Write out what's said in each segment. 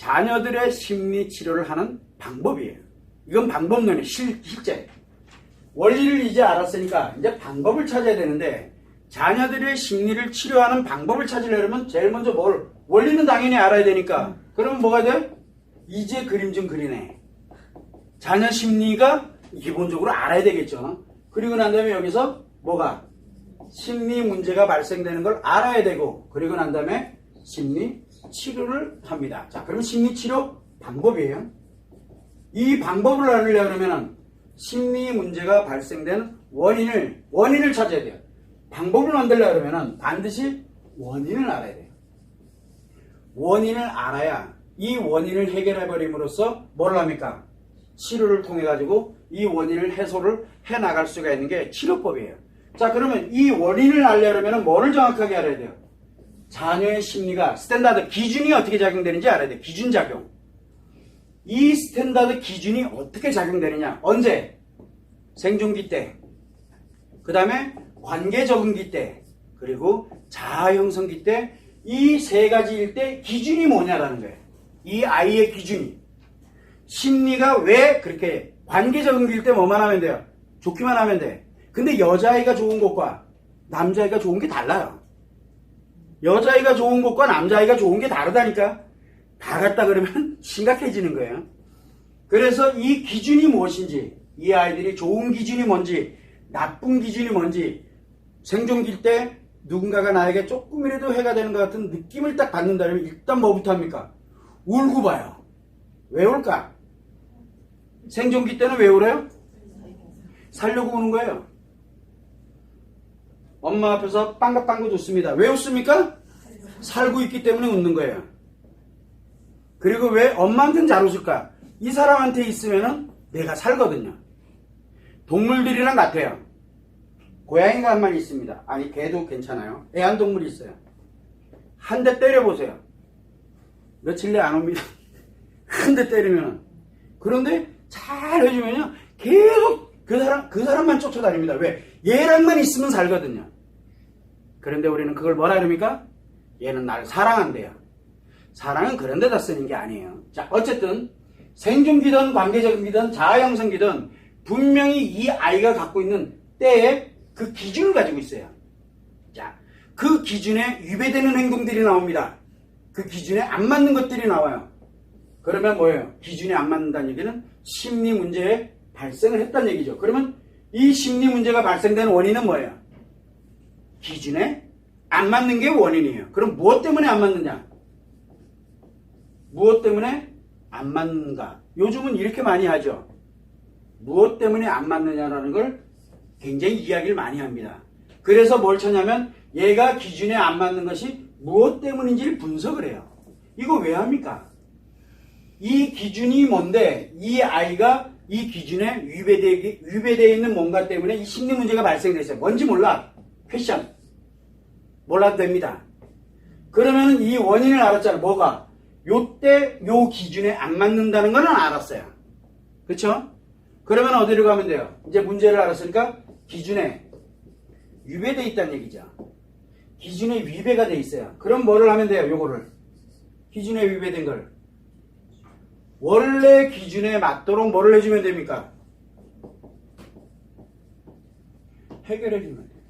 자녀들의 심리 치료를 하는 방법이에요. 이건 방법론이 실, 실제. 원리를 이제 알았으니까 이제 방법을 찾아야 되는데 자녀들의 심리를 치료하는 방법을 찾으려면 제일 먼저 뭘 원리는 당연히 알아야 되니까 그러면 뭐가 돼? 이제 그림 좀 그리네. 자녀 심리가 기본적으로 알아야 되겠죠. 그리고 난 다음에 여기서 뭐가 심리 문제가 발생되는 걸 알아야 되고 그리고 난 다음에 심리 치료를 합니다. 자, 그럼 심리 치료 방법이에요. 이 방법을 알으려면 그러면은 심리 문제가 발생된 원인을 원인을 찾아야 돼요. 방법을 만들려 그러면은 반드시 원인을 알아야 돼요. 원인을 알아야 이 원인을 해결해 버림으로써 뭘 합니까? 치료를 통해 가지고 이 원인을 해소를 해 나갈 수가 있는 게 치료법이에요. 자, 그러면 이 원인을 알려면 뭐를 정확하게 알아야 돼요? 자녀의 심리가 스탠다드 기준이 어떻게 작용되는지 알아야 돼요. 기준 작용. 이 스탠다드 기준이 어떻게 작용되느냐? 언제? 생존기 때. 그 다음에 관계 적응기 때. 그리고 자아 형성기 때. 이 세 가지일 때 기준이 뭐냐라는 거예요. 이 아이의 기준이. 심리가 왜 그렇게 관계 적응기일 때 뭐만 하면 돼요? 좋기만 하면 돼. 근데 여자아이가 좋은 것과 남자아이가 좋은 게 달라요. 여자아이가 좋은 것과 남자아이가 좋은 게 다르다니까. 다르다 그러면 심각해지는 거예요. 그래서 이 기준이 무엇인지, 이 아이들이 좋은 기준이 뭔지, 나쁜 기준이 뭔지, 생존기일 때 누군가가 나에게 조금이라도 해가 되는 것 같은 느낌을 딱 받는다면 일단 뭐부터 합니까? 울고 봐요. 왜 울까? 생존기 때는 왜 울어요? 살려고 우는 거예요. 엄마 앞에서 빵긋빵긋 웃습니다. 왜 웃습니까? 살고 있기 때문에 웃는 거예요. 그리고 왜 엄마한테는 잘 웃을까? 이 사람한테 있으면은 내가 살거든요. 동물들이랑 같아요. 고양이가 한 마리 있습니다. 아니 개도 괜찮아요. 애완동물이 있어요. 한 대 때려보세요. 며칠 내 안 옵니다. 한 대 때리면 그런데 잘 해주면요 계속 그 사람 그 사람만 쫓아다닙니다. 왜? 얘랑만 있으면 살거든요. 그런데 우리는 그걸 뭐라 그럽니까? 얘는 나를 사랑한대요. 사랑은 그런 데다 쓰는 게 아니에요. 자, 어쨌든 생존기든 관계적이든 자아형성기든 분명히 이 아이가 갖고 있는 때에 그 기준을 가지고 있어요. 자, 그 기준에 위배되는 행동들이 나옵니다. 그 기준에 안 맞는 것들이 나와요. 그러면 뭐예요? 기준에 안 맞는다는 얘기는 심리 문제에 발생을 했다는 얘기죠. 그러면 이 심리 문제가 발생된 원인은 뭐예요? 기준에 안 맞는 게 원인이에요. 그럼 무엇 때문에 안 맞느냐? 무엇 때문에 안 맞는가? 요즘은 이렇게 많이 하죠. 무엇 때문에 안 맞느냐라는 걸 굉장히 이야기를 많이 합니다. 그래서 뭘 찾냐면 얘가 기준에 안 맞는 것이 무엇 때문인지를 분석을 해요. 이거 왜 합니까? 이 기준이 뭔데 이 아이가 이 기준에 위배되, 위배되어 있는 뭔가 때문에 이 심리 문제가 발생됐어요. 뭔지 몰라. 퀘션. 몰라도 됩니다. 그러면 이 원인을 알았잖아. 뭐가? 요때 요 기준에 안 맞는다는 거는 알았어요. 그쵸? 그러면 어디로 가면 돼요? 이제 문제를 알았으니까 기준에 위배돼 있다는 얘기죠. 기준에 위배가 돼 있어요. 그럼 뭐를 하면 돼요? 요거를. 기준에 위배된 걸. 원래 기준에 맞도록 뭐를 해주면 됩니까? 해결해주면 돼요.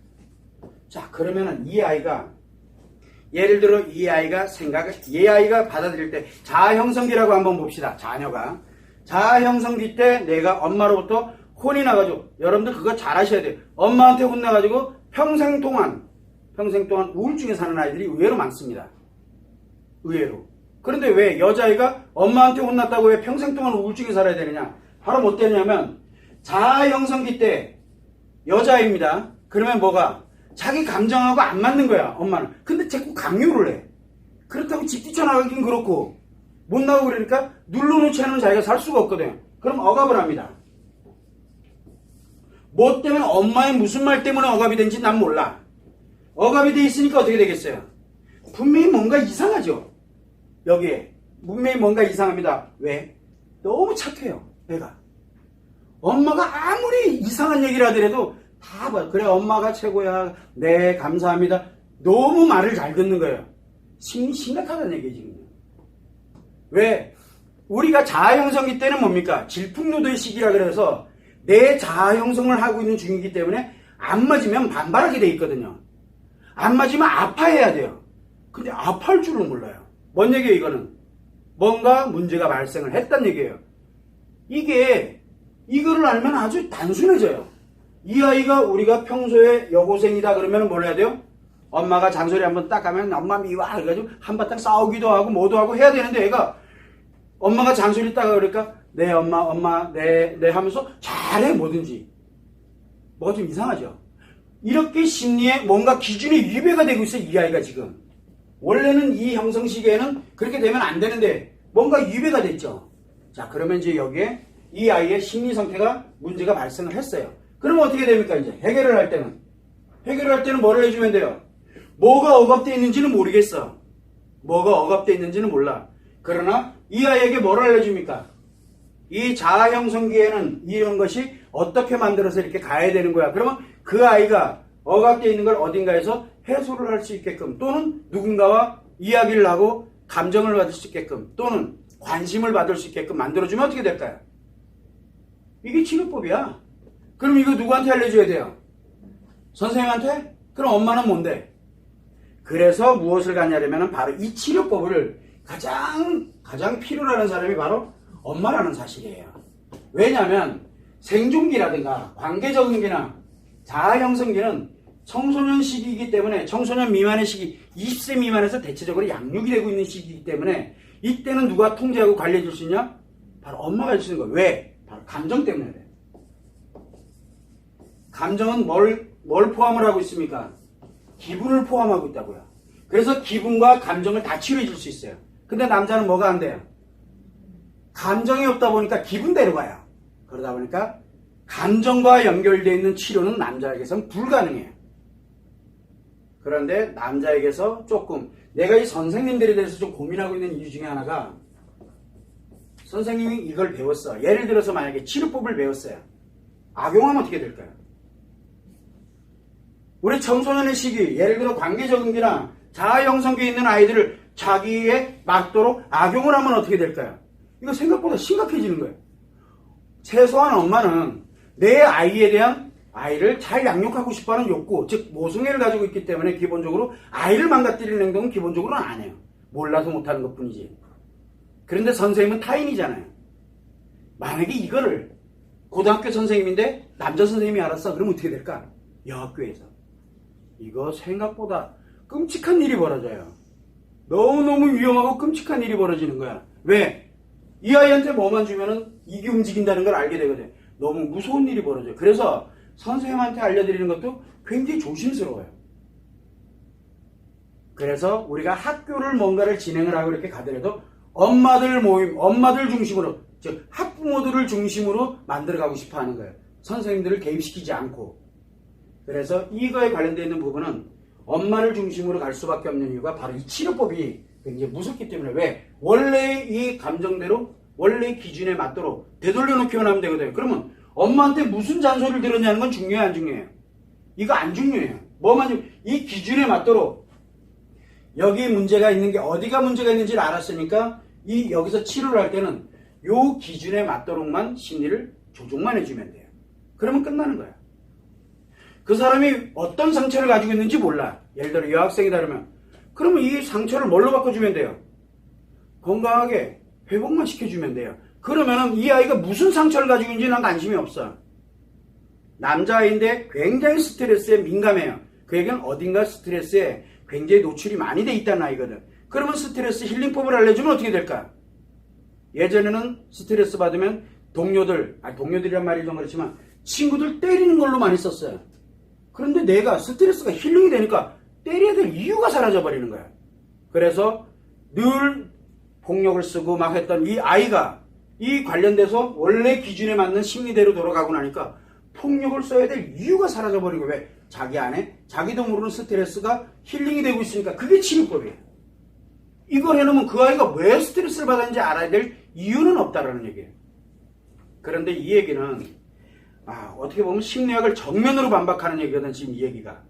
자, 그러면은 이 아이가 예를 들어 이 아이가 생각을 이 아이가 받아들일 때 자아 형성기라고 한번 봅시다. 자녀가 자아 형성기 때 내가 엄마로부터 혼이 나가지고 여러분들 그거 잘 아셔야 돼요. 엄마한테 혼나가지고 평생 동안 평생 동안 우울증에 사는 아이들이 의외로 많습니다. 의외로. 그런데 왜 여자아이가 엄마한테 혼났다고 왜 평생 동안 우울증에 살아야 되느냐? 바로 뭐 때냐면 자아 형성기 때 여자아이입니다. 그러면 뭐가 자기 감정하고 안 맞는 거야 엄마는. 근데 자꾸 강요를 해. 그렇다고 집 뛰쳐나가긴 그렇고 못 나오고 그러니까 눌러놓지 않으면 자기가 살 수가 없거든. 그럼 억압을 합니다. 뭐 때문에 엄마의 무슨 말 때문에 억압이 된지 난 몰라. 억압이 돼 있으니까 어떻게 되겠어요? 분명히 뭔가 이상하죠. 여기에 분명히 뭔가 이상합니다. 왜? 너무 착해요. 애가. 엄마가 아무리 이상한 얘기를 하더라도 다 봐. 그래 엄마가 최고야. 네 감사합니다. 너무 말을 잘 듣는 거예요. 심, 심각하다는 얘기지. 왜? 우리가 자아 형성기 때는 뭡니까? 질풍노도의 시기라 그래서 내 자아 형성을 하고 있는 중이기 때문에 안 맞으면 반발하게 돼 있거든요. 안 맞으면 아파해야 돼요. 근데 아파할 줄은 몰라요. 뭔 얘기예요, 이거는? 뭔가 문제가 발생을 했단 얘기예요. 이게, 이거를 알면 아주 단순해져요. 이 아이가 우리가 평소에 여고생이다 그러면 뭘 해야 돼요? 엄마가 잔소리 한번 딱 하면 엄마 미워 해가지고 한바탕 싸우기도 하고 뭐도 하고 해야 되는데 얘가 엄마가 잔소리 딱 그러니까 네 엄마 엄마 네네 하면서 잘해 뭐든지 뭐가 좀 이상하죠 이렇게 심리에 뭔가 기준이 위배가 되고 있어 이 아이가 지금 원래는 이 형성 시기에는 그렇게 되면 안 되는데 뭔가 위배가 됐죠. 자 그러면 이제 여기에 이 아이의 심리 상태가 문제가 발생을 했어요. 그러면 어떻게 됩니까 이제? 해결을 할 때는? 해결을 할 때는 뭐를 해주면 돼요? 뭐가 억압되어 있는지는 모르겠어. 뭐가 억압되어 있는지는 몰라. 그러나 이 아이에게 뭐를 알려줍니까? 이 자아 형성기에는 이런 것이 어떻게 만들어서 이렇게 가야 되는 거야. 그러면 그 아이가 억압되어 있는 걸 어딘가에서 해소를 할 수 있게끔 또는 누군가와 이야기를 하고 감정을 받을 수 있게끔 또는 관심을 받을 수 있게끔 만들어주면 어떻게 될까요? 이게 치료법이야. 그럼 이거 누구한테 알려줘야 돼요? 선생님한테? 그럼 엄마는 뭔데? 그래서 무엇을 갖냐면 바로 이 치료법을 가장 가장 필요로 하는 사람이 바로 엄마라는 사실이에요. 왜냐하면 생존기라든가 관계적응기나 자아형성기는 청소년 시기이기 때문에 청소년 미만의 시기 20세 미만에서 대체적으로 양육이 되고 있는 시기이기 때문에 이때는 누가 통제하고 관리해 줄 수 있냐? 바로 엄마가 해주는 거예요. 왜? 바로 감정 때문에 그래요. 감정은 뭘, 뭘 포함을 하고 있습니까? 기분을 포함하고 있다고요. 그래서 기분과 감정을 다 치료해 줄 수 있어요. 근데 남자는 뭐가 안 돼요? 감정이 없다 보니까 기분대로 가요. 그러다 보니까 감정과 연결되어 있는 치료는 남자에게서는 불가능해요. 그런데 남자에게서 조금 내가 이 선생님들에 대해서 좀 고민하고 있는 이유 중에 하나가 선생님이 이걸 배웠어. 예를 들어서 만약에 치료법을 배웠어요. 악용하면 어떻게 될까요? 우리 청소년의 시기, 예를 들어 관계적응기나 자아형성기에 있는 아이들을 자기에 맞도록 악용을 하면 어떻게 될까요? 이거 생각보다 심각해지는 거예요. 최소한 엄마는 내 아이에 대한 아이를 잘 양육하고 싶어하는 욕구, 즉 모성애를 가지고 있기 때문에 기본적으로 아이를 망가뜨리는 행동은 기본적으로는 안 해요. 몰라서 못하는 것뿐이지. 그런데 선생님은 타인이잖아요. 만약에 이거를 고등학교 선생님인데 남자 선생님이 알았어. 그러면 어떻게 될까? 여학교에서. 이거 생각보다 끔찍한 일이 벌어져요. 너무너무 위험하고 끔찍한 일이 벌어지는 거야. 왜? 이 아이한테 뭐만 주면은 이게 움직인다는 걸 알게 되거든. 너무 무서운 일이 벌어져요. 그래서 선생님한테 알려드리는 것도 굉장히 조심스러워요. 그래서 우리가 학교를 뭔가를 진행을 하고 이렇게 가더라도 엄마들 모임, 엄마들 중심으로, 즉 학부모들을 중심으로 만들어가고 싶어 하는 거예요. 선생님들을 개입시키지 않고. 그래서 이거에 관련되어 있는 부분은 엄마를 중심으로 갈 수밖에 없는 이유가 바로 이 치료법이 굉장히 무섭기 때문에 왜? 원래 이 감정대로 원래 기준에 맞도록 되돌려 놓기만 하면 되거든요. 그러면 엄마한테 무슨 잔소리를 들었냐는 건 중요해요, 안 중요해요? 이거 안 중요해요. 뭐만 중- 이 기준에 맞도록 여기 문제가 있는 게 어디가 문제가 있는지를 알았으니까 이 여기서 치료를 할 때는 요 기준에 맞도록만 심리를 조종만 해주면 돼요. 그러면 끝나는 거야. 그 사람이 어떤 상처를 가지고 있는지 몰라. 예를 들어 여학생이다 그러면 그러면 이 상처를 뭘로 바꿔주면 돼요? 건강하게 회복만 시켜주면 돼요. 그러면은 이 아이가 무슨 상처를 가지고 있는지 난 관심이 없어. 남자아이인데 굉장히 스트레스에 민감해요. 그에게는 어딘가 스트레스에 굉장히 노출이 많이 돼 있다는 아이거든. 그러면 스트레스 힐링법을 알려주면 어떻게 될까? 예전에는 스트레스 받으면 동료들, 아 동료들이란 말이 좀 그렇지만 친구들 때리는 걸로 많이 썼어요. 그런데 내가 스트레스가 힐링이 되니까 때려야 될 이유가 사라져 버리는 거야. 그래서 늘 폭력을 쓰고 막 했던 이 아이가 이 관련돼서 원래 기준에 맞는 심리대로 돌아가고 나니까 폭력을 써야 될 이유가 사라져 버리고 왜 자기 안에 자기도 모르는 스트레스가 힐링이 되고 있으니까 그게 치료법이에요. 이걸 해놓으면 그 아이가 왜 스트레스를 받았는지 알아야 될 이유는 없다라는 얘기예요. 그런데 이 얘기는 아, 어떻게 보면 심리학을 정면으로 반박하는 얘기거든 지금 이 얘기가.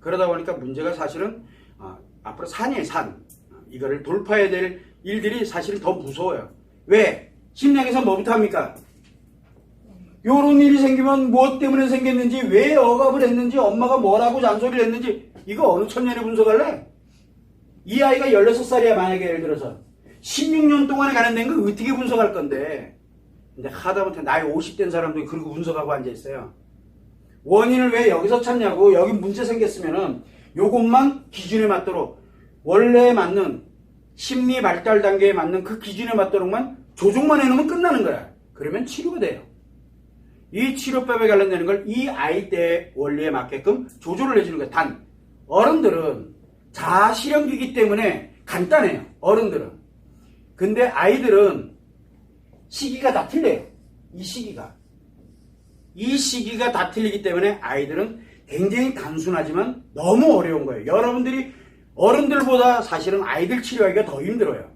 그러다 보니까 문제가 사실은 아, 앞으로 산이에요 산. 아, 이거를 돌파해야 될 일들이 사실은 더 무서워요. 왜? 심리학에서 뭐부터 합니까? 요런 일이 생기면 무엇 때문에 생겼는지, 왜 억압을 했는지, 엄마가 뭐라고 잔소리를 했는지, 이거 어느 천년에 분석할래? 이 아이가 16살이야, 만약에 예를 들어서. 16년 동안에 가는데는 걸 어떻게 분석할 건데. 근데 하다못해 나이 50된 사람도 그리고 분석하고 앉아있어요. 원인을 왜 여기서 찾냐고, 여기 문제 생겼으면은 요것만 기준에 맞도록, 원래에 맞는, 심리 발달 단계에 맞는 그 기준에 맞도록만 조종만 해놓으면 끝나는 거야. 그러면 치료가 돼요. 이 치료법에 관련되는 걸 이 아이 때 원리에 맞게끔 조절을 해주는 거예요. 단 어른들은 자실현기이기 때문에 간단해요. 어른들은. 근데 아이들은 시기가 다 틀려요. 이 시기가. 이 시기가 다 틀리기 때문에 아이들은 굉장히 단순하지만 너무 어려운 거예요. 여러분들이 어른들보다 사실은 아이들 치료하기가 더 힘들어요.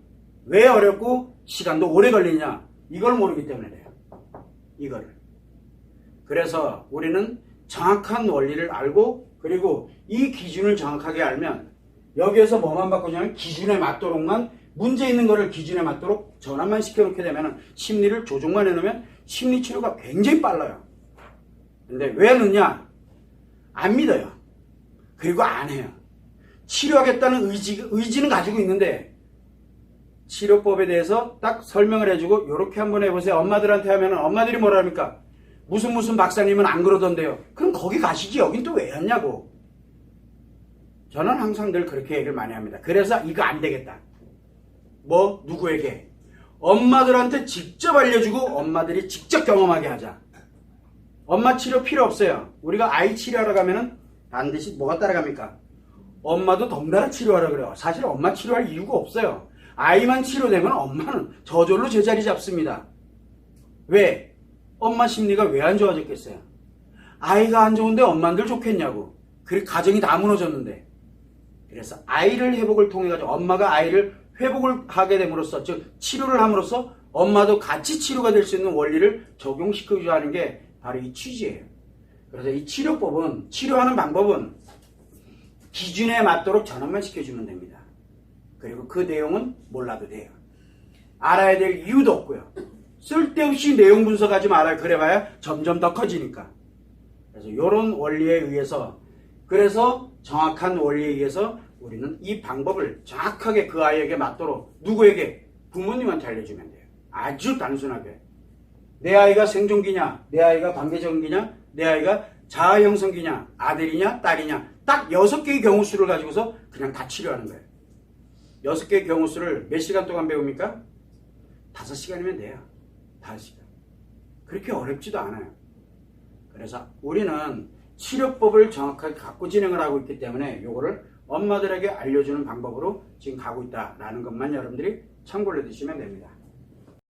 왜 어렵고 시간도 오래 걸리냐? 이걸 모르기 때문에 그래요. 이거를. 그래서 우리는 정확한 원리를 알고 그리고 이 기준을 정확하게 알면 여기에서 뭐만 바꾸냐면 기준에 맞도록만 문제 있는 거를 기준에 맞도록 전환만 시켜놓게 되면 심리를 조종만 해놓으면 심리 치료가 굉장히 빨라요. 근데 왜 넣냐? 안 믿어요. 그리고 안 해요. 치료하겠다는 의지, 의지는 가지고 있는데 치료법에 대해서 딱 설명을 해주고 이렇게 한번 해보세요. 엄마들한테 하면 엄마들이 뭐라 합니까? 무슨 무슨 박사님은 안 그러던데요. 그럼 거기 가시지 여긴 또 왜 왔냐고. 저는 항상 늘 그렇게 얘기를 많이 합니다. 그래서 이거 안 되겠다. 뭐 누구에게? 엄마들한테 직접 알려주고 엄마들이 직접 경험하게 하자. 엄마 치료 필요 없어요. 우리가 아이 치료하러 가면은 반드시 뭐가 따라갑니까? 엄마도 덩달아 치료하라 그래요. 사실 엄마 치료할 이유가 없어요. 아이만 치료되면 엄마는 저절로 제자리 잡습니다. 왜? 엄마 심리가 왜 안 좋아졌겠어요? 아이가 안 좋은데 엄마들 좋겠냐고. 그리고 가정이 다 무너졌는데. 그래서 아이를 회복을 통해 가지고 엄마가 아이를 회복을 하게 됨으로써 즉 치료를 함으로써 엄마도 같이 치료가 될 수 있는 원리를 적용시켜주자 하는 게 바로 이 취지예요. 그래서 이 치료법은 치료하는 방법은 기준에 맞도록 전환만 시켜주면 됩니다. 그리고 그 내용은 몰라도 돼요. 알아야 될 이유도 없고요. 쓸데없이 내용 분석하지 말아요. 그래봐야 점점 더 커지니까. 그래서 이런 원리에 의해서 그래서 정확한 원리에 의해서 우리는 이 방법을 정확하게 그 아이에게 맞도록 누구에게 부모님한테 알려주면 돼요. 아주 단순하게. 내 아이가 생존기냐, 내 아이가 관계적인기냐, 내 아이가 자아 형성기냐, 아들이냐, 딸이냐, 딱 여섯 개의 경우 수를 가지고서 그냥 다 치료하는 거예요. 여섯 개의 경우 수를 몇 시간 동안 배웁니까? 다섯 시간이면 돼요. 다섯 시간. 그렇게 어렵지도 않아요. 그래서 우리는 치료법을 정확하게 갖고 진행을 하고 있기 때문에 요거를 엄마들에게 알려주는 방법으로 지금 가고 있다라는 것만 여러분들이 참고를 해두시면 됩니다.